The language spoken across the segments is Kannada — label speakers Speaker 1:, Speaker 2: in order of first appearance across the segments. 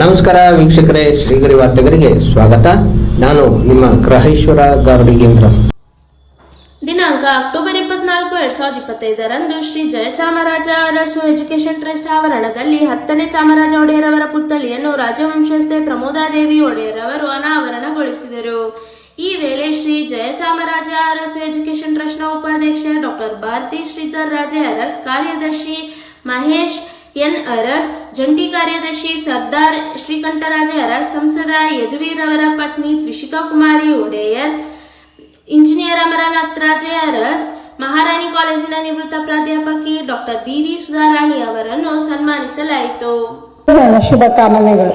Speaker 1: ನಮಸ್ಕಾರ ವೀಕ್ಷಕರೇ, ಶ್ರೀಗರಿ ವಾರ್ತೆಗರಿಗೆ ಸ್ವಾಗತ. ನಾನು ನಿಮ್ಮ ಗ್ರಹೇಶ್ವರ ಗಾರುಡಿಗೇಂದ್ರ
Speaker 2: ದಿನಾಂಕ ಅಕ್ಟೋಬರ್ ಇಪ್ಪತ್ನಾಲ್ಕು, ಎರಡ್ ಸಾವಿರದ ಇಪ್ಪತ್ತೈದರಂದು ಶ್ರೀ ಜಯಚಾಮರಾಜ ಅರಸು ಎಜುಕೇಷನ್ ಟ್ರಸ್ಟ್ ಆವರಣದಲ್ಲಿ ಹತ್ತನೇ ಚಾಮರಾಜ ಒಡೆಯರ್ ಅವರ ಪುತ್ಥಳಿಯನ್ನು ರಾಜವಂಶಸ್ಥೆ ಪ್ರಮೋದಾದೇವಿ ಒಡೆಯರ್ ಅವರು ಅನಾವರಣಗೊಳಿಸಿದರು. ಈ ವೇಳೆ ಶ್ರೀ ಜಯಚಾಮರಾಜ ಅರಸು ಎಜುಕೇಷನ್ ಟ್ರಸ್ಟ್ನ ಉಪಾಧ್ಯಕ್ಷ ಡಾಕ್ಟರ್ ಭಾರತಿ ಶ್ರೀಧರ್ ರಾಜೆ ಅರಸ್ ಕಾರ್ಯದರ್ಶಿ ಮಹೇಶ್ ಎನ್ ಅರಸ್, ಜಂಟಿ ಕಾರ್ಯದರ್ಶಿ ಸರ್ದಾರ್ ಶ್ರೀಕಂಠರಾಜ ಅರಸ್, ಸಂಸದ ಯದುವೀರ್ ಅವರ ಪತ್ನಿ ತ್ರಿಷಿಕಾ ಕುಮಾರಿ ಒಡೆಯರ್, ಇಂಜಿನಿಯರ್ ಅಮರನಾಥ್ ರಾಜೆ ಅರಸ್, ಮಹಾರಾಣಿ ಕಾಲೇಜಿನ ನಿವೃತ್ತ ಪ್ರಾಧ್ಯಾಪಕಿ ಡಾಕ್ಟರ್ ಬಿ ವಿ ಸುಧಾರಾಣಿ ಅವರನ್ನು ಸನ್ಮಾನಿಸಲಾಯಿತು.
Speaker 3: ಶುಭಕಾಮನೆಗಳು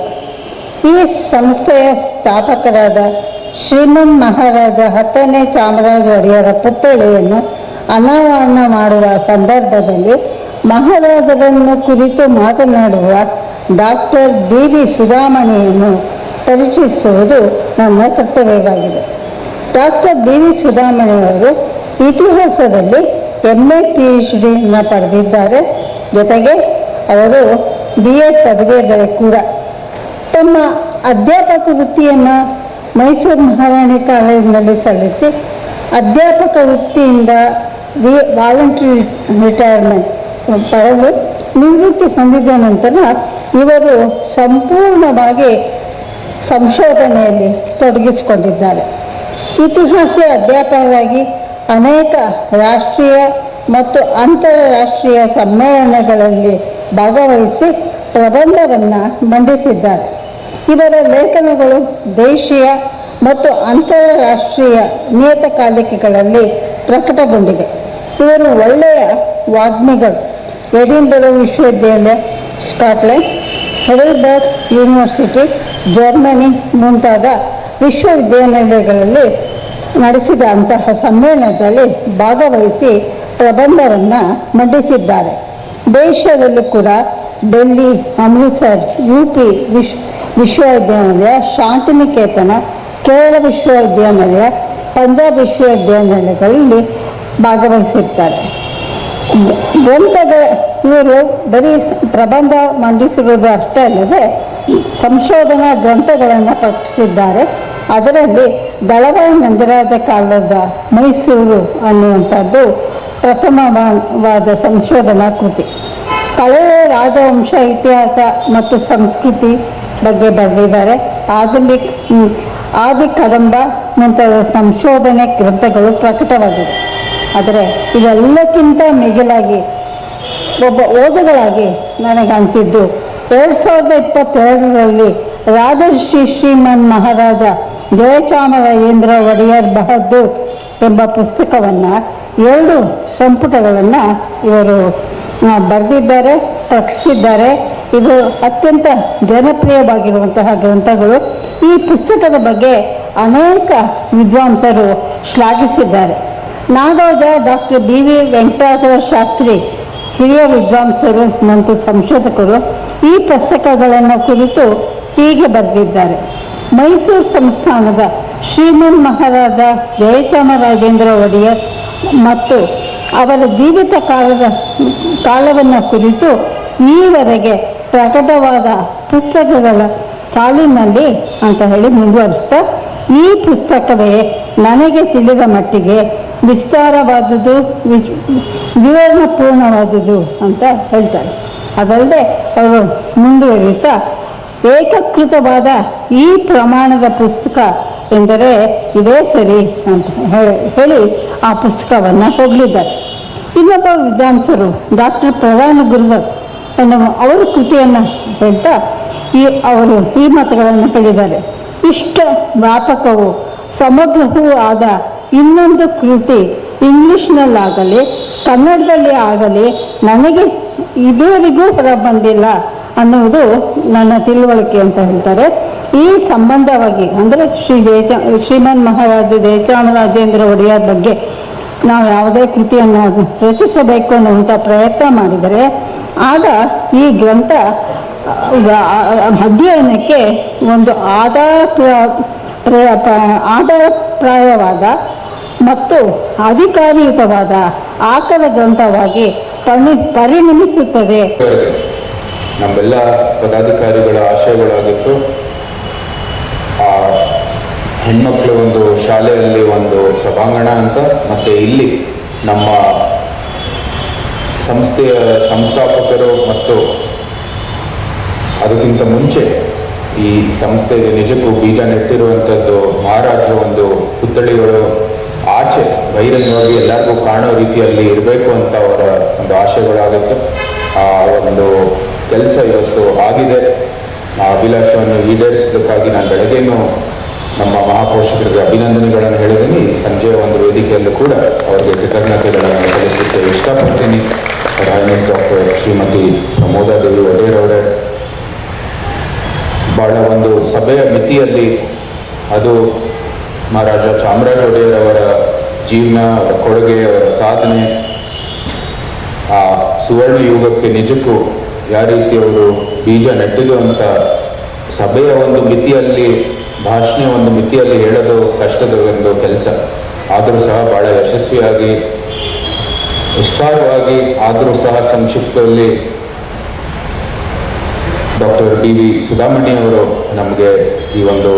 Speaker 3: ಈ ಸಂಸ್ಥೆಯ ಸ್ಥಾಪಕರಾದ ಶ್ರೀಮನ್ ಮಹಾರಾಜ ಹತ್ತನೇ ಚಾಮರಾಜ ಒಡೆಯರ ಪುತ್ಥಳಿಯನ್ನು ಅನಾವರಣ ಮಾಡುವ ಸಂದರ್ಭದಲ್ಲಿ ಮಹಾರಾಜರನ್ನು ಕುರಿತು ಮಾತನಾಡುವ ಡಾಕ್ಟರ್ ಬಿ ವಿ ಸುಧಾಮಣಿಯನ್ನು ಪರಿಚಯಿಸುವುದು ನನ್ನ ಕರ್ತವ್ಯವಾಗಿದೆ. ಡಾಕ್ಟರ್ ಬಿ ವಿ ಸುಧಾಮಣಿಯವರು ಇತಿಹಾಸದಲ್ಲಿ ಎಂ ಎ ಪಿ ಎಚ್ ಡಿಯನ್ನು ಪಡೆದಿದ್ದಾರೆ. ಜೊತೆಗೆ ಅವರು ಬಿ ಎ ಪದವಿಯಲ್ಲಿ ಕೂಡ. ತಮ್ಮ ಅಧ್ಯಾಪಕ ವೃತ್ತಿಯನ್ನು ಮೈಸೂರು ಮಹಾರಾಣಿ ಕಾಲೇಜಿನಲ್ಲಿ ಸಲ್ಲಿಸಿ, ಅಧ್ಯಾಪಕ ವೃತ್ತಿಯಿಂದ ವಿ ವಾಲಂಟ್ರಿ ರಿಟೈರ್ಮೆಂಟ್ ಪಡೆದು ನಿವೃತ್ತಿ ಹೊಂದಿದ ನಂತರ ಇವರು ಸಂಪೂರ್ಣವಾಗಿ ಸಂಶೋಧನೆಯಲ್ಲಿ ತೊಡಗಿಸಿಕೊಂಡಿದ್ದಾರೆ. ಇತಿಹಾಸ ಅಧ್ಯಾಪಕರಾಗಿ ಅನೇಕ ರಾಷ್ಟ್ರೀಯ ಮತ್ತು ಅಂತಾರಾಷ್ಟ್ರೀಯ ಸಮ್ಮೇಳನಗಳಲ್ಲಿ ಭಾಗವಹಿಸಿ ಪ್ರಬಂಧವನ್ನು ಮಂಡಿಸಿದ್ದಾರೆ. ಇವರ ಲೇಖನಗಳು ದೇಶೀಯ ಮತ್ತು ಅಂತಾರಾಷ್ಟ್ರೀಯ ನಿಯತಕಾಲಿಕೆಗಳಲ್ಲಿ ಪ್ರಕಟಗೊಂಡಿವೆ. ಇವರು ಒಳ್ಳೆಯ ವಾಗ್ಮಿಗಳು. ಎಡಿನ್ಬರೋ ವಿಶ್ವವಿದ್ಯಾಲಯ ಸ್ಕಾಟ್ಲೆಂಡ್ ಹೆಡಲ್ಬರ್ಗ್ ಯೂನಿವರ್ಸಿಟಿ, ಜರ್ಮನಿ ಮುಂತಾದ ವಿಶ್ವವಿದ್ಯಾನಿಲಯಗಳಲ್ಲಿ ನಡೆಸಿದ ಅಂತಹ ಸಮ್ಮೇಳನದಲ್ಲಿ ಭಾಗವಹಿಸಿ ಪ್ರಬಂಧವನ್ನು ಮಂಡಿಸಿದ್ದಾರೆ. ದೇಶದಲ್ಲೂ ಕೂಡ ಡೆಲ್ಲಿ, ಅಮೃತ್ಸರ್ ಯು ಪಿ ವಿಶ್, ವಿಶ್ವವಿದ್ಯಾನಿಲಯ, ಶಾಂತಿನಿಕೇತನ, ಕೇರಳ ವಿಶ್ವವಿದ್ಯಾನಿಲಯ, ಪಂಜಾಬ್ ವಿಶ್ವವಿದ್ಯಾನಿಲಯಗಳಲ್ಲಿ ಭಾಗವಹಿಸಿರ್ತಾರೆ. ಗ್ರಂಥಗಳ ಇವರು ಬರೀ ಪ್ರಬಂಧ ಮಂಡಿಸಿರುವುದು ಅಷ್ಟೇ ಅಲ್ಲದೆ ಸಂಶೋಧನಾ ಗ್ರಂಥಗಳನ್ನು ಪ್ರಕಟಿಸಿದ್ದಾರೆ ಅದರಲ್ಲಿ ದಳವಾಯಿ ನಂದರಾಜ ಕಾಲದ ಮೈಸೂರು ಅನ್ನುವಂಥದ್ದು ಪ್ರಥಮವಾದ ಸಂಶೋಧನಾ ಕೃತಿ. ಕಳೆಯ ರಾಜವಂಶ ಇತಿಹಾಸ ಮತ್ತು ಸಂಸ್ಕೃತಿ ಬಗ್ಗೆ ಬರೆದಿದ್ದಾರೆ. ಆಧುನಿಕ ಆದಿ ಕದಂಬ ಮುಂತಾದ ಸಂಶೋಧನೆ ಗ್ರಂಥಗಳು ಪ್ರಕಟವಾಗಿವೆ. ಆದರೆ ಇದೆಲ್ಲಕ್ಕಿಂತ ಮಿಗಿಲಾಗಿ ಒಬ್ಬ ಓದುಗಳಾಗಿ ನನಗೆ ಅನಿಸಿದ್ದು ಎರಡು ಸಾವಿರದ ಇಪ್ಪತ್ತೆರಡರಲ್ಲಿ ರಾಜರ್ಷಿ ಶ್ರೀಮನ್ ಮಹಾರಾಜ ಜಯಚಾಮರಾಜೇಂದ್ರ ಒಡೆಯರ್ ಬಹದ್ದೂರ್ ಎಂಬ ಪುಸ್ತಕವನ್ನು ಎರಡು ಸಂಪುಟಗಳನ್ನು ಇವರು ಬರೆದಿದ್ದಾರೆ ಪ್ರಕಟಿಸಿದ್ದಾರೆ ಇದು ಅತ್ಯಂತ ಜನಪ್ರಿಯವಾಗಿರುವಂತಹ ಗ್ರಂಥಗಳು. ಈ ಪುಸ್ತಕದ ಬಗ್ಗೆ ಅನೇಕ ವಿದ್ವಾಂಸರು ಶ್ಲಾಘಿಸಿದ್ದಾರೆ. Nadoja doctor B V Venkatachala Shastri ಹಿರಿಯ ವಿದ್ವಾಂಸರು ಮತ್ತು ಸಂಶೋಧಕರು ಈ ಪುಸ್ತಕಗಳನ್ನು ಕುರಿತು ಹೀಗೆ ಬರೆದಿದ್ದಾರೆ. ಮೈಸೂರು ಸಂಸ್ಥಾನದ ಶ್ರೀಮನ್ ಮಹಾರಾಜ ಜಯಚಾಮರಾಜೇಂದ್ರ ಒಡೆಯರ್ ಮತ್ತು ಅವರ ಜೀವಿತ ಕಾಲದ ಕಾಲವನ್ನು ಕುರಿತು ಈವರೆಗೆ ಪ್ರಕಟವಾದ ಪುಸ್ತಕಗಳ ಸಾಲಿನಲ್ಲಿ ಅಂತ ಹೇಳಿ ಮುಂದುವರಿಸ್ತಾ ಈ ಪುಸ್ತಕವೇ ನನಗೆ ತಿಳಿದ ಮಟ್ಟಿಗೆ ವಿಸ್ತಾರವಾದುದು ವಿವರಣಪೂರ್ಣವಾದುದು ಅಂತ ಹೇಳ್ತಾರೆ. ಅದಲ್ಲದೆ ಅವರು ಮುಂದುವರಿಯುತ್ತಾ, ಏಕಕೃತವಾದ ಈ ಪ್ರಮಾಣದ ಪುಸ್ತಕ ಎಂದರೆ ಇದೇ ಸರಿ ಅಂತ ಹೇಳಿ ಆ ಪುಸ್ತಕವನ್ನು ಹೋಗಲಿದ್ದಾರೆ. ಇನ್ನೊಬ್ಬ ವಿದ್ವಾಂಸರು ಡಾಕ್ಟರ್ ಪ್ರಧಾನ ಗುರುದತ್ ಎನ್ನುವ ಅವರ ಕೃತಿಯನ್ನು ಹೇಳ್ತಾ ಈ, ಅವರು ಈ ಮತಗಳನ್ನು ಹೇಳಿದ್ದಾರೆ. ಇಷ್ಟ ವ್ಯಾಪಕವು ಸಮಗ್ರವೂ ಆದ ಇನ್ನೊಂದು ಕೃತಿ ಇಂಗ್ಲಿಷ್ನಲ್ಲಾಗಲಿ, ಕನ್ನಡದಲ್ಲಿ ಆಗಲಿ ನನಗೆ ಇದುವರೆಗೂ ಹೊರ ಬಂದಿಲ್ಲ ಅನ್ನುವುದು ನನ್ನ ತಿಳುವಳಿಕೆ ಅಂತ ಹೇಳ್ತಾರೆ. ಈ ಸಂಬಂಧವಾಗಿ ಅಂದರೆ ಶ್ರೀ ಜಯಚ ಶ್ರೀಮನ್ ಮಹಾರಾಜ ಜಯಚಾಮರಾಜೇಂದ್ರ ಒಡೆಯರ್ ಬಗ್ಗೆ ನಾವು ಯಾವುದೇ ಕೃತಿಯನ್ನು ರಚಿಸಬೇಕು ಅನ್ನುವಂಥ ಪ್ರಯತ್ನ ಮಾಡಿದರೆ, ಆಗ ಈ ಗ್ರಂಥ ಅಧ್ಯಯನಕ್ಕೆ ಒಂದು ಆದಾಯ ಆಧಾರಪ್ರಾಯವಾದ ಮತ್ತು ಅಧಿಕಾರಿಯುತವಾದ ಆಕರ ಗ್ರಂಥವಾಗಿ ಪರಿ ಪರಿಣಮಿಸುತ್ತದೆ.
Speaker 4: ನಮ್ಮೆಲ್ಲ ಪದಾಧಿಕಾರಿಗಳ ಆಶಯಗಳಾಗಿತ್ತು. ಆ ಹೆಣ್ಮಕ್ಳು ಒಂದು ಶಾಲೆಯಲ್ಲಿ ಒಂದು ಸಭಾಂಗಣ ಅಂತ, ಮತ್ತೆ ಇಲ್ಲಿ ನಮ್ಮ ಸಂಸ್ಥೆಯ ಸಂಸ್ಥಾಪಕರು ಮತ್ತು ಅದಕ್ಕಿಂತ ಮುಂಚೆ ಈ ಸಂಸ್ಥೆಗೆ ನಿಜಕ್ಕೂ ಬೀಜ ನೆಟ್ಟಿರುವಂಥದ್ದು ಮಹಾರಾಜರ ಒಂದು ಪುತ್ಥಳಿಗಳು ಆಚೆ ಬಹಿರಂಗವಾಗಿ ಎಲ್ಲರಿಗೂ ಕಾಣೋ ರೀತಿಯಲ್ಲಿ ಇರಬೇಕು ಅಂತ ಅವರ ಒಂದು ಆಶಯಗಳಾಗುತ್ತೆ ಆ ಒಂದು ಕೆಲಸ ಇವತ್ತು ಆಗಿದೆ. ಆ ಅಭಿಲಾಷವನ್ನು ಈಡೇರಿಸೋದಕ್ಕಾಗಿ ನಾನು ಬೆಳಗ್ಗೆನೂ ನಮ್ಮ ಮಹಾಪೋಷಕರಿಗೆ ಅಭಿನಂದನೆಗಳನ್ನು ಹೇಳಿದ್ದೀನಿ. ಸಂಜೆ ಒಂದು ವೇದಿಕೆಯಲ್ಲೂ ಕೂಡ ಅವರಿಗೆ ಕೃತಜ್ಞತೆಗಳನ್ನು ಸಲ್ಲಿಸಲಿಕ್ಕೆ ಇಷ್ಟಪಡ್ತೀನಿ. ಡಾಕ್ಟರ್ ಶ್ರೀಮತಿ ಪ್ರಮೋದಾದೇವಿ ಒಡೆಯರ್ ಅವರೇ ಬಹಳ ಒಂದು ಸಭೆಯ ಮಿತಿಯಲ್ಲಿ ಅದು ಮಹಾರಾಜ ಚಾಮರಾಜ ಒಡೆಯರ್ ಅವರ ಜೀವನ, ಅವರ ಕೊಡುಗೆ, ಅವರ ಸಾಧನೆ, ಆ ಸುವರ್ಣ ಯುಗಕ್ಕೆ ನಿಜಕ್ಕೂ ಯಾವ ರೀತಿ ಅವರು ಬೀಜ ನೆಟ್ಟಿದ್ದು ಅಂತ ಸಭೆಯ ಒಂದು ಮಿತಿಯಲ್ಲಿ ಭಾಷಣ ಒಂದು ಮಿತಿಯಲ್ಲಿ ಹೇಳೋದು ಕಷ್ಟದ ಒಂದು ಕೆಲಸ. ಆದರೂ ಸಹ ಬಹಳ ಯಶಸ್ವಿಯಾಗಿ ವಿಸ್ತಾರವಾಗಿ ಆದರೂ ಸಹ ಸಂಕ್ಷಿಪ್ತದಲ್ಲಿ ಡಾಕ್ಟರ್ ಡಿ ವಿ ಸುಧಾಮಣಿ ಅವರು ನಮಗೆ ಈ ಒಂದು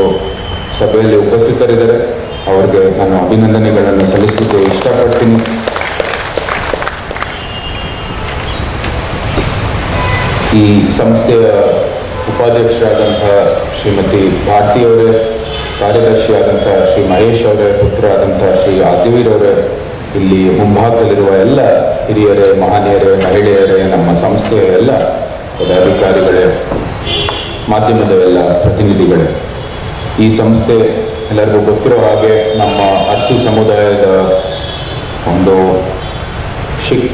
Speaker 4: ಸಭೆಯಲ್ಲಿ ಉಪಸ್ಥಿತರಿದ್ದಾರೆ. ಅವರಿಗೆ ನಾನು ಅಭಿನಂದನೆಗಳನ್ನು ಸಲ್ಲಿಸಲಿಕ್ಕೆ ಇಷ್ಟಪಡ್ತೀನಿ. ಈ ಸಂಸ್ಥೆಯ ಉಪಾಧ್ಯಕ್ಷರಾದಂತಹ ಶ್ರೀಮತಿ ಭಾರತಿ ಅವರೇ ಕಾರ್ಯದರ್ಶಿಯಾದಂಥ ಶ್ರೀ ಮಹೇಶ್ ಅವರೇ ಪುತ್ರರಾದಂಥ ಶ್ರೀ ಆದಿವೀರ್ ಅವರೇ, ಇಲ್ಲಿ ಮುಂಭಾಗದಲ್ಲಿರುವ ಎಲ್ಲ ಹಿರಿಯರೇ, ಮಹನೀಯರೇ, ಮಹಿಳೆಯರೇ, ನಮ್ಮ ಸಂಸ್ಥೆಯ ಎಲ್ಲ ಪದಾಧಿಕಾರಿಗಳೇ, ಮಾಧ್ಯಮದವೆಲ್ಲ ಪ್ರತಿನಿಧಿಗಳೇ, ಈ ಸಂಸ್ಥೆ ಎಲ್ಲರಿಗೂ ಗೊತ್ತಿರೋ ಹಾಗೆ ನಮ್ಮ ಅರ್ಸಿ ಸಮುದಾಯದ ಒಂದು ಶಿಕ್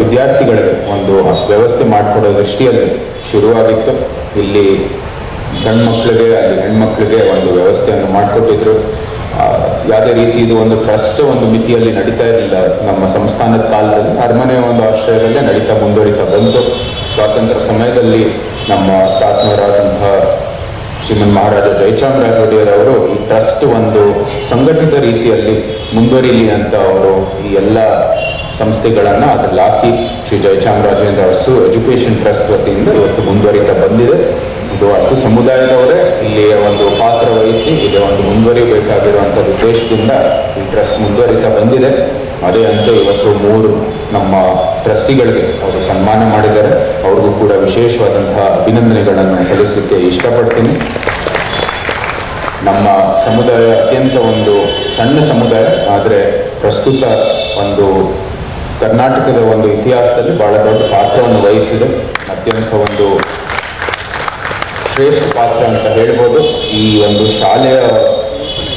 Speaker 4: ವಿದ್ಯಾರ್ಥಿಗಳಿಗೆ ಒಂದು ವ್ಯವಸ್ಥೆ ಮಾಡಿಕೊಡೋ ದೃಷ್ಟಿಯಲ್ಲಿ ಶುರುವಾಗಿತ್ತು. ಇಲ್ಲಿ ಗಂಡು ಮಕ್ಕಳಿಗೆ ಅಲ್ಲಿ ಹೆಣ್ಮಕ್ಳಿಗೆ ಒಂದು ವ್ಯವಸ್ಥೆಯನ್ನು ಮಾಡಿಕೊಟ್ಟಿದ್ರು. ಯಾವುದೇ ರೀತಿ ಇದು ಒಂದು ಟ್ರಸ್ಟ್, ಒಂದು ಮಿತಿಯಲ್ಲಿ ನಡೀತಾ ಇರಲಿಲ್ಲ. ನಮ್ಮ ಸಂಸ್ಥಾನದ ಕಾಲದಲ್ಲಿ ಅರಮನೆ ಒಂದು ಆಶ್ರಯದಲ್ಲೇ ನಡೀತಾ, ಮುಂದುವರಿತಾ ಬಂತು. ಸ್ವಾತಂತ್ರ್ಯ ಸಮಯದಲ್ಲಿ ನಮ್ಮ ತಾತ್ಮರಾದಂತಹ ಶ್ರೀಮನ್ ಮಹಾರಾಜ ಜಯಚಾಮರಾಜ ಒಡೆಯರವರು ಈ ಟ್ರಸ್ಟ್ ಒಂದು ಸಂಘಟಿತ ರೀತಿಯಲ್ಲಿ ಮುಂದುವರಿಲಿ ಅಂತ ಅವರು ಈ ಎಲ್ಲ ಸಂಸ್ಥೆಗಳನ್ನು ಅದರಲ್ಲಿ ಹಾಕಿ ಶ್ರೀ ಜಯಚಾಮರಾಜೇಂದ್ರ ಅರಸು ಎಜುಕೇಷನ್ ಟ್ರಸ್ಟ್ ವತಿಯಿಂದ ಇವತ್ತು ಮುಂದುವರಿತಾ ಬಂದಿದೆ. ಇದು ಅರಸು ಸಮುದಾಯದವರೇ ಇಲ್ಲಿ ಒಂದು ಪಾತ್ರ ವಹಿಸಿ ಇದೆ ಒಂದು ಮುಂದುವರಿಬೇಕಾಗಿರುವಂಥ ಉದ್ದೇಶದಿಂದ ಈ ಟ್ರಸ್ಟ್ ಮುಂದುವರಿತಾ ಬಂದಿದೆ. ಅದೇ ಅಂತ ಇವತ್ತು ಮೂರು ನಮ್ಮ ಟ್ರಸ್ಟಿಗಳಿಗೆ ಅವರು ಸನ್ಮಾನ ಮಾಡಿದ್ದಾರೆ. ಅವ್ರಿಗೂ ಕೂಡ ವಿಶೇಷವಾದಂತಹ ಅಭಿನಂದನೆಗಳನ್ನು ಸಲ್ಲಿಸಲಿಕ್ಕೆ ಇಷ್ಟಪಡ್ತೀನಿ. ನಮ್ಮ ಸಮುದಾಯ ಅತ್ಯಂತ ಒಂದು ಸಣ್ಣ ಸಮುದಾಯ, ಆದರೆ ಪ್ರಸ್ತುತ ಒಂದು ಕರ್ನಾಟಕದ ಒಂದು ಇತಿಹಾಸದಲ್ಲಿ ಬಹಳ ದೊಡ್ಡ ಪಾತ್ರವನ್ನು ವಹಿಸಿದೆ. ಅತ್ಯಂತ ಒಂದು ಶ್ರೇಷ್ಠ ಪಾತ್ರ ಅಂತ ಹೇಳ್ಬೋದು. ಈ ಒಂದು ಶಾಲೆಯ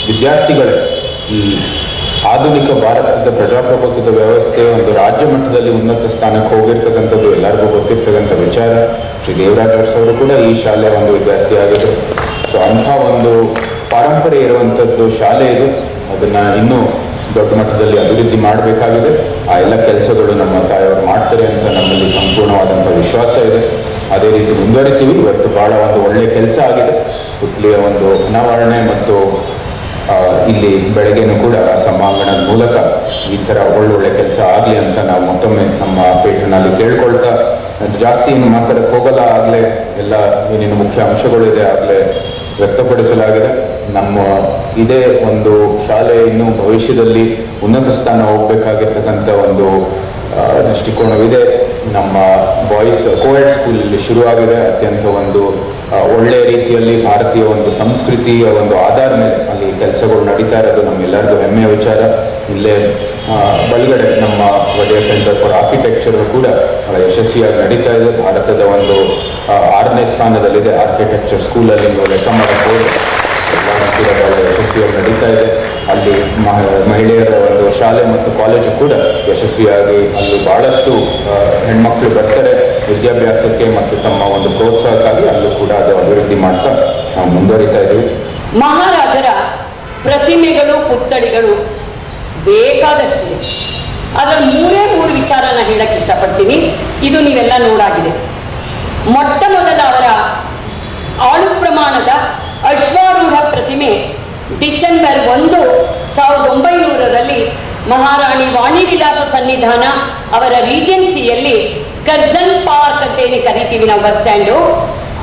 Speaker 4: ವಿದ್ಯಾರ್ಥಿಗಳೇ ಈ ಆಧುನಿಕ ಭಾರತದ ಪ್ರಜಾಪ್ರಭುತ್ವದ ವ್ಯವಸ್ಥೆ ಒಂದು ರಾಜ್ಯ ಮಟ್ಟದಲ್ಲಿ ಉನ್ನತ ಸ್ಥಾನಕ್ಕೆ ಹೋಗಿರ್ತಕ್ಕಂಥದ್ದು ಎಲ್ಲರಿಗೂ ಗೊತ್ತಿರ್ತಕ್ಕಂಥ ವಿಚಾರ. ಶ್ರೀ ದೇವರಾಜ್ ಅವರು ಕೂಡ ಈ ಶಾಲೆಯ ಒಂದು ವಿದ್ಯಾರ್ಥಿ ವಿದ್ಯಾರ್ಥಿಯಾಗಿದ್ದರು ಸೊ ಅಂಥ ಒಂದು ಪರಂಪರೆ ಇರುವಂಥದ್ದು ಶಾಲೆ ಇದು. ಅದನ್ನ ಇನ್ನೂ ದೊಡ್ಡ ಮಟ್ಟದಲ್ಲಿ ಅಭಿವೃದ್ಧಿ ಮಾಡಬೇಕಾಗಿದೆ. ಆ ಎಲ್ಲ ಕೆಲಸಗಳು ನಮ್ಮ ತಾಯಿಯವರು ಮಾಡ್ತಾರೆ ಅಂತ ನಮ್ಮಲ್ಲಿ ಸಂಪೂರ್ಣವಾದಂಥ ವಿಶ್ವಾಸ ಇದೆ. ಅದೇ ರೀತಿ ಮುಂದುವರಿತೀವಿ. ಇವತ್ತು ಬಹಳ ಒಂದು ಒಳ್ಳೆ ಕೆಲಸ ಆಗಿದೆ. ಪುತ್ಲಿಯ ಒಂದು ಅನಾವರಣೆ ಮತ್ತು ಇಲ್ಲಿ ಬೆಳಗ್ಗೆನೂ ಕೂಡ ಸಭಾಂಗಣದ ಮೂಲಕ ಈ ಥರ ಒಳ್ಳೊಳ್ಳೆ ಕೆಲಸ ಆಗಲಿ ಅಂತ ನಾವು ಮತ್ತೊಮ್ಮೆ ನಮ್ಮ ಪೇಟನಲ್ಲಿ ಕೇಳ್ಕೊಳ್ತಾ ಜಾಸ್ತಿ ಇನ್ನು ಮಾತಾಡಕ್ಕೆ ಹೋಗಲ್ಲ ಆಗಲೇ, ಎಲ್ಲ ಏನೇನು ಮುಖ್ಯ ಅಂಶಗಳಿದೆ ಆಗಲೇ ವ್ಯಕ್ತಪಡಿಸಲಾಗಿದೆ. ನಮ್ಮ ಇದೇ ಒಂದು ಶಾಲೆ ಇನ್ನು ಭವಿಷ್ಯದಲ್ಲಿ ಉನ್ನತ ಸ್ಥಾನ ಹೋಗ್ಬೇಕಾಗಿರ್ತಕ್ಕಂಥ ಒಂದು ದೃಷ್ಟಿಕೋನವಿದೆ. ನಮ್ಮ ಬಾಯ್ಸ್ ಕೋಯೆಡ್ ಸ್ಕೂಲ್ ಇಲ್ಲಿ ಶುರುವಾಗಿದೆ. ಅತ್ಯಂತ ಒಂದು ಒಳ್ಳೆಯ ರೀತಿಯಲ್ಲಿ ಭಾರತೀಯ ಒಂದು ಸಂಸ್ಕೃತಿಯ ಒಂದು ಆಧಾರ ಮೇಲೆ ಅಲ್ಲಿ ಕೆಲಸಗಳು ನಡೀತಾ ಇರೋದು ನಮ್ಮೆಲ್ಲರಿಗೂ ಹೆಮ್ಮೆಯ ವಿಚಾರ. ಇಲ್ಲೇ ಬಲುಗಡೆ ನಮ್ಮ ಒಡೆಯರ್ ಸೆಂಟರ್ ಫಾರ್ ಆರ್ಕಿಟೆಕ್ಚರ್ ಕೂಡ ಯಶಸ್ವಿಯಾಗಿ ನಡೀತಾ ಇದೆ. ಭಾರತದ ಒಂದು ಆರನೇ ಸ್ಥಾನದಲ್ಲಿದೆ. ಆರ್ಕಿಟೆಕ್ಚರ್ ಸ್ಕೂಲಲ್ಲಿ ನೀವು ಲೆಕ್ಕ ಮಾಡಬಹುದು. ಕೂಡ ಬಹಳ ಯಶಸ್ವಿಯಾಗಿ ನಡೀತಾ ಇದೆ. ಅಲ್ಲಿ ಮಹ- ಮಹಿಳೆಯರ ಒಂದು ಶಾಲೆ ಮತ್ತು ಕಾಲೇಜು ಕೂಡ ಯಶಸ್ವಿಯಾಗಿ ಅಲ್ಲಿ ಬಹಳಷ್ಟು ಹೆಣ್ಮಕ್ಳು ಬರ್ತಾರೆ. ವಿದ್ಯಾಭ್ಯಾಸಕ್ಕೆ ಮತ್ತು ತಮ್ಮ ಒಂದು ಪ್ರೋತ್ಸಾಹಕ್ಕಾಗಿ ಅಲ್ಲೂ ಕೂಡ ಅದು ಅಭಿವೃದ್ಧಿ ಮಾಡ್ತಾ ನಾವು ಮುಂದುವರಿತಾ ಇದ್ದೀವಿ.
Speaker 5: ಮಹಾರಾಜರ ಪ್ರತಿಮೆಗಳು, ಪುತ್ಥಳಿಗಳು ಬೇಕಾದಷ್ಟಿದೆ. ಅದರ ಮೂರೇ ಮೂರು ವಿಚಾರನ ಹೇಳಕ್ ಇಷ್ಟಪಡ್ತೀನಿ. ಇದು ನೀವೆಲ್ಲ ನೋಡಾಗಿದೆ. ಮೊಟ್ಟ ಮೊದಲ ಅವರ ಆಳು ಪ್ರಮಾಣದ ಅಶ್ವಾರೂಢ ಪ್ರತಿಮೆ ಡಿಸೆಂಬರ್ ಒಂದು ಸಾವಿರದ ಒಂಬೈನೂರರಲ್ಲಿ ಮಹಾರಾಣಿ ವಾಣಿ ವಿಲಾಸ ಸನ್ನಿಧಾನ ಅವರ ರೀಜೆನ್ಸಿಯಲ್ಲಿ ಕರ್ಜನ್ ಪಾರ್ಕ್ ಅಂತ ಏನೇ ಕರಿತೀವಿ ನಾವು ಬಸ್ ಸ್ಟ್ಯಾಂಡು.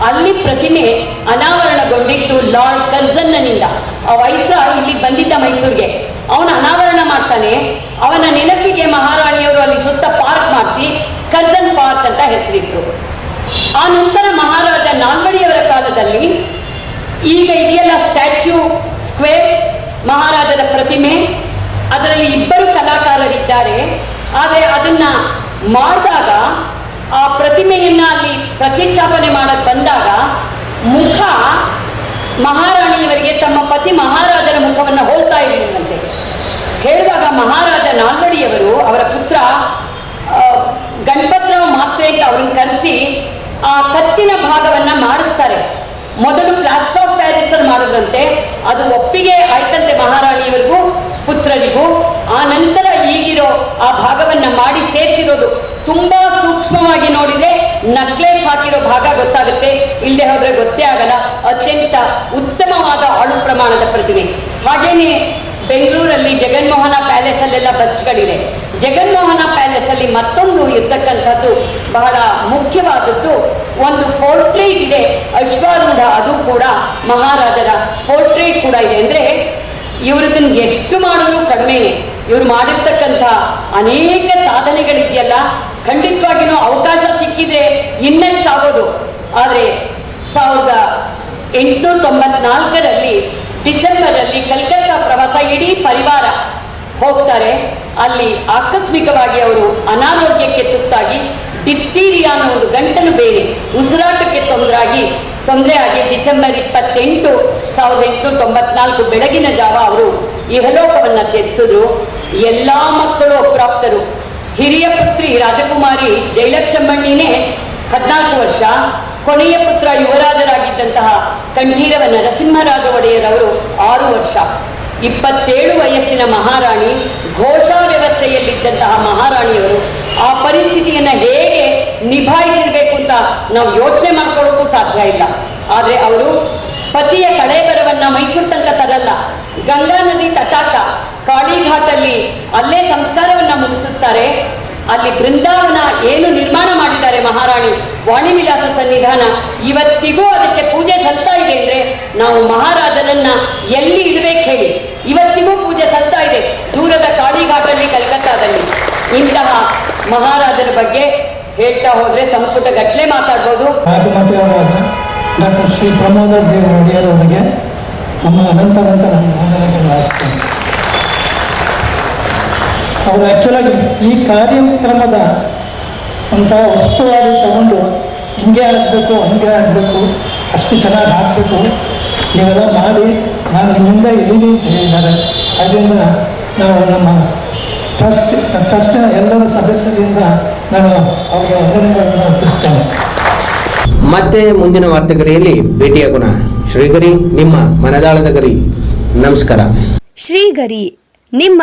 Speaker 5: ಅಲ್ಲಿ ಪ್ರತಿಮೆ ಅನಾವರಣಗೊಂಡಿತ್ತು ಲಾರ್ಡ್ ಕರ್ಜನ್ನನಿಂದ ವಯಸ್ಸ ಇಲ್ಲಿ ಬಂದಿದ್ದ ಮೈಸೂರಿಗೆ. ಅವನ ಅನಾವರಣ ಮಾಡ್ತಾನೆ. ಅವನ ನೆನಪಿಗೆ ಮಹಾರಾಣಿಯವರು ಅಲ್ಲಿ ಸುತ್ತ ಪಾರ್ಕ್ ಮಾಡಿಸಿ ಕರ್ಜನ್ ಪಾರ್ಕ್ ಅಂತ ಹೆಸರಿಟ್ರು. ಆ ನಂತರ ಮಹಾರಾಜ ನಾಲ್ವಡಿಯವರ ಕಾಲದಲ್ಲಿ ಈಗ ಇದೆಯಲ್ಲ ಸ್ಟ್ಯಾಚ್ಯೂ ಸ್ಕ್ವೇರ್ ಮಹಾರಾಜರ ಪ್ರತಿಮೆ. ಅದರಲ್ಲಿ ಇಬ್ಬರು ಕಲಾಕಾರರಿದ್ದಾರೆ. ಆದರೆ ಅದನ್ನ ಮಾಡಿದಾಗ ಆ ಪ್ರತಿಮೆಯನ್ನ ಅಲ್ಲಿ ಪ್ರತಿಷ್ಠಾಪನೆ ಮಾಡಕ್ ಬಂದಾಗ ಮುಖ ಮಹಾರಾಣಿಯವರಿಗೆ ತಮ್ಮ ಪತಿ ಮಹಾರಾಜನ ಮುಖವನ್ನು ಹೋಲ್ತಾ ಇರಲಿಲ್ಲಂತೆ. ಹೇಳುವಾಗ ಮಹಾರಾಜ ನಾಲ್ವಡಿಯವರು ಅವರ ಪುತ್ರ ಗಣಪತ್ರ ಗಣಪತರಾವ್ ಮಾತ್ರೆ ಅಂತ ಅವ್ರನ್ನ ಕರೆಸಿ ಆ ಕತ್ತಿನ ಭಾಗವನ್ನ ಮಾಡಿಸ್ತಾರೆ. ಮೊದಲು ಪ್ಲಾಸ್ಟರ್ ಆಫ್ ಪ್ಯಾರಿಸ್ ಮಾಡಿದಂತೆ, ಅದು ಒಪ್ಪಿಗೆ ಆಯ್ತಂತೆ ಮಹಾರಾಣಿಯವರಿಗೂ, ಪುತ್ರರಿಗೂ. ಆ ನಂತರ ಈಗಿರೋ ಆ ಭಾಗವನ್ನ ಮಾಡಿ ಸೇರಿಸಿರೋದು ತುಂಬಾ ಸೂಕ್ಷ್ಮವಾಗಿ ನೋಡಿದ್ರೆ ನಕ್ಲೇಸ್ ಹಾಕಿರೋ ಭಾಗ ಗೊತ್ತಾಗುತ್ತೆ. ಇಲ್ಲದೆ ಹೋದ್ರೆ ಗೊತ್ತೇ ಆಗಲ್ಲ. ಅತ್ಯಂತ ಉತ್ತಮವಾದ ಆಳು ಪ್ರಮಾಣದ ಪ್ರತಿಮೆ. ಹಾಗೇನೆ ಬೆಂಗಳೂರಲ್ಲಿ ಜಗನ್ಮೋಹನ ಪ್ಯಾಲೇಸ್ ಅಲ್ಲೆಲ್ಲ ಬಸ್ಗಳಿವೆ. ಜಗನ್ಮೋಹನ ಪ್ಯಾಲೇಸ್ ಅಲ್ಲಿ ಮತ್ತೊಂದು ಇರ್ತಕ್ಕಂಥದ್ದು ಬಹಳ ಮುಖ್ಯವಾದದ್ದು. ಒಂದು ಪೋರ್ಟ್ರೇಟ್ ಇದೆ. ಅಶ್ವಾರೂಢ ಅದು ಕೂಡ ಮಹಾರಾಜರ ಪೋರ್ಟ್ರೇಟ್ ಕೂಡ ಇದೆ. ಅಂದ್ರೆ ಇವ್ರದನ್ನ ಎಷ್ಟು ಮಾಡಿದ್ರು ಕಡಿಮೆನೆ. ಇವ್ರು ಮಾಡಿರ್ತಕ್ಕಂಥ ಅನೇಕ ಸಾಧನೆಗಳಿದೆಯಲ್ಲ. ಖಂಡಿತವಾಗಿನೂ ಅವಕಾಶ ಸಿಕ್ಕಿದೆ, ಇನ್ನಷ್ಟು ಆಗೋದು. ಆದರೆ ಸಾವಿರದ ಎಂಟುನೂರ ತೊಂಬತ್ನಾಲ್ಕರಲ್ಲಿ ಡಿಸೆಂಬರ್ ಅಲ್ಲಿ ಕಲ್ಕತ್ತಾ ಪ್ರವಾಸ ಇಡೀ ಪರಿವಾರ ಹೋಗ್ತಾರೆ. ಅಲ್ಲಿ ಆಕಸ್ಮಿಕವಾಗಿ ಅವರು ಅನಾರೋಗ್ಯಕ್ಕೆ ತುತ್ತಾಗಿ ಡಿಫ್ತೀರಿಯಾ ಅನ್ನೋ ಒಂದು ಗಂಟಲು ಬೇರೆ, ಉಸಿರಾಟಕ್ಕೆ ತೊಂದರಾಗಿ ತೊಂದರೆ ಆಗಿ ಡಿಸೆಂಬರ್ ಇಪ್ಪತ್ತೆಂಟು ಸಾವಿರದ ಎಂಟುನೂರ ತೊಂಬತ್ನಾಲ್ಕು ಬೆಳಗಿನ ಜಾವ ಅವರು ಇಹಲೋಕವನ್ನು ತ್ಯಜಿಸಿದ್ರು. ಎಲ್ಲ ಮಕ್ಕಳು ಅಪ್ರಾಪ್ತರು ಹಿರಿಯ ಪುತ್ರಿ ರಾಜಕುಮಾರಿ ಜಯಲಕ್ಷ್ಮಣ್ಣಿನೇ ಹದಿನಾಲ್ಕು ವರ್ಷ, ಕೊನೆಯ ಪುತ್ರ ಯುವರಾಜರಾಗಿದ್ದಂತಹ ಕಂಠೀರವ ನರಸಿಂಹರಾಜ ಒಡೆಯರವರು ಆರು ವರ್ಷ. ಇಪ್ಪತ್ತೇಳು ವಯಸ್ಸಿನ ಮಹಾರಾಣಿ ಘೋಷಾ ವ್ಯವಸ್ಥೆಯಲ್ಲಿದ್ದಂತಹ ಮಹಾರಾಣಿಯವರು ಆ ಪರಿಸ್ಥಿತಿಯನ್ನ ಹೇಗೆ ನಿಭಾಯಿಸಿರ್ಬೇಕು ಅಂತ ನಾವು ಯೋಚನೆ ಮಾಡ್ಕೊಳ್ಳೋಕ್ಕೂ ಸಾಧ್ಯ ಇಲ್ಲ. ಆದ್ರೆ ಅವರು ಪತಿಯ ಕಳೇಬರವನ್ನ ಮೈಸೂರು ತನಕ ತರಲ್ಲ. ಗಂಗಾ ನದಿ ತಟಾಕ ಕಾಳಿಘಾಟಲ್ಲಿ ಅಲ್ಲೇ ಸಂಸ್ಕಾರವನ್ನ ಮುಗಿಸಿಸ್ತಾರೆ. ಅಲ್ಲಿ ಬೃಂದಾವನ ಏನು ನಿರ್ಮಾಣ ಮಾಡಿದ್ದಾರೆ ಮಹಾರಾಣಿ ವಾಣಿವಿಲಾಸ ಸನ್ನಿಧಾನ, ಇವತ್ತಿಗೂ ಅದಕ್ಕೆ ಪೂಜೆ ಸಲ್ತಾ ಇದೆ ಅಂದ್ರೆ ನಾವು ಮಹಾರಾಜನನ್ನ ಎಲ್ಲಿ ಇಡಬೇಕು ಹೇಳಿ? ಇವತ್ತಿಗೂ ಪೂಜೆ ಸಲ್ತಾ ಇದೆ ದೂರದ ಕಾಳಿಘಾಟಲ್ಲಿ ಕಲ್ಕತ್ತಾದಲ್ಲಿ. ಇಂತಹ ಮಹಾರಾಜರ ಬಗ್ಗೆ ಹೇಳ್ತಾ ಹೋದ್ರೆ ಸಂಪುಟ ಗಟ್ಲೆ ಮಾತಾಡ್ಬೋದು.
Speaker 6: ಡಾಕ್ಟರ್ ಶ್ರೀ ಪ್ರಮೋದ ದೇವ ಒಡೆಯರ್ ನಮ್ಮ ಅನಂತ ಅನಂತ ಅವರು ಆ್ಯಕ್ಚುಲಾಗಿ ಈ ಕಾರ್ಯಕ್ರಮದ ಅಂತ ವಸ್ತುವಾಗಿ ತಗೊಂಡು ಹಿಂಗೆ ಆಗಬೇಕು ಹಂಗೆ ಆಗಬೇಕು ಅಷ್ಟು ಚೆನ್ನಾಗಿ ಹಾಕಬೇಕು ನೀವೆಲ್ಲ ಮಾಡಿ ನಾನು ನಿಮ್ಮಿಂದ ಇದ್ದೀನಿ ಅಂತ ಹೇಳಿದ್ದಾರೆ. ಅದರಿಂದ ನಾವು ನಮ್ಮ ಟ್ರಸ್ಟ್ ಟ್ರಸ್ಟಿನ ಎಲ್ಲರ ಸದಸ್ಯರಿಂದ ನಾನು ಅವರಿಗೆ ಅಭಿನಂದನೆಗಳನ್ನು ಅರ್ಪಿಸ್ತೇನೆ.
Speaker 1: ಮತ್ತೆ ಮುಂದಿನ ವಾರ್ತೆಗರಿಯಲ್ಲಿ ಭೇಟಿಯಾಗೋಣ. ಶ್ರೀಗರಿ ನಿಮ್ಮ ಮನದಾಳದ ಗರಿ. ನಮಸ್ಕಾರ.
Speaker 7: ಶ್ರೀಗರಿ ನಿಮ್ಮ